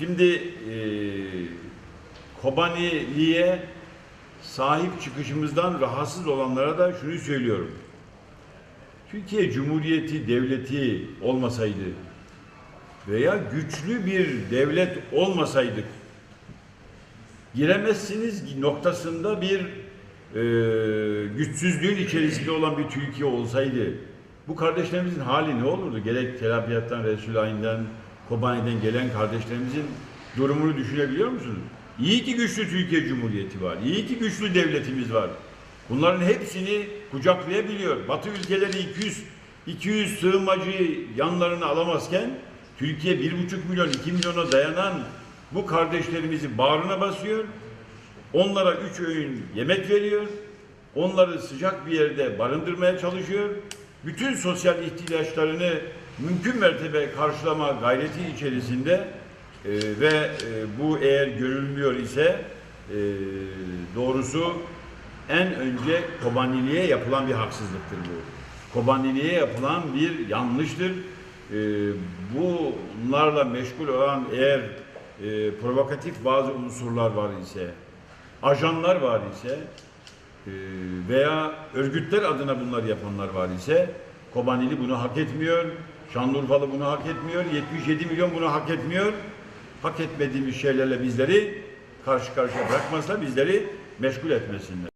Şimdi e, Kobani'liye sahip çıkışımızdan rahatsız olanlara da şunu söylüyorum. Türkiye Cumhuriyeti devleti olmasaydı veya güçlü bir devlet olmasaydık giremezsiniz noktasında bir e, güçsüzlüğün içerisinde olan bir Türkiye olsaydı bu kardeşlerimizin hali ne olurdu? Gerek Telabiyat'tan, Resulayn'den, Kobani'den gelen kardeşlerimizin durumunu düşünebiliyor musunuz? İyi ki güçlü Türkiye Cumhuriyeti var. İyi ki güçlü devletimiz var. Bunların hepsini kucaklayabiliyor. Batı ülkeleri 200 200 sığınmacıyı yanlarına alamazken Türkiye 1,5 milyon 2 milyona dayanan bu kardeşlerimizi bağrına basıyor. Onlara üç öğün yemek veriyor. Onları sıcak bir yerde barındırmaya çalışıyor. Bütün sosyal ihtiyaçlarını mümkün mertebe karşılama gayreti içerisinde e, ve e, bu eğer görülmüyor ise e, doğrusu en önce Kobanili'ye yapılan bir haksızlıktır bu. Kobanili'ye yapılan bir yanlıştır. E, bunlarla meşgul olan eğer e, provokatif bazı unsurlar var ise, ajanlar var ise e, veya örgütler adına bunları yapanlar var ise Kobanili bunu hak etmiyor, Şanlıurfalı bunu hak etmiyor, 77 milyon bunu hak etmiyor. Hak etmediğimiz şeylerle bizleri karşı karşıya bırakmazsa bizleri meşgul etmesinler.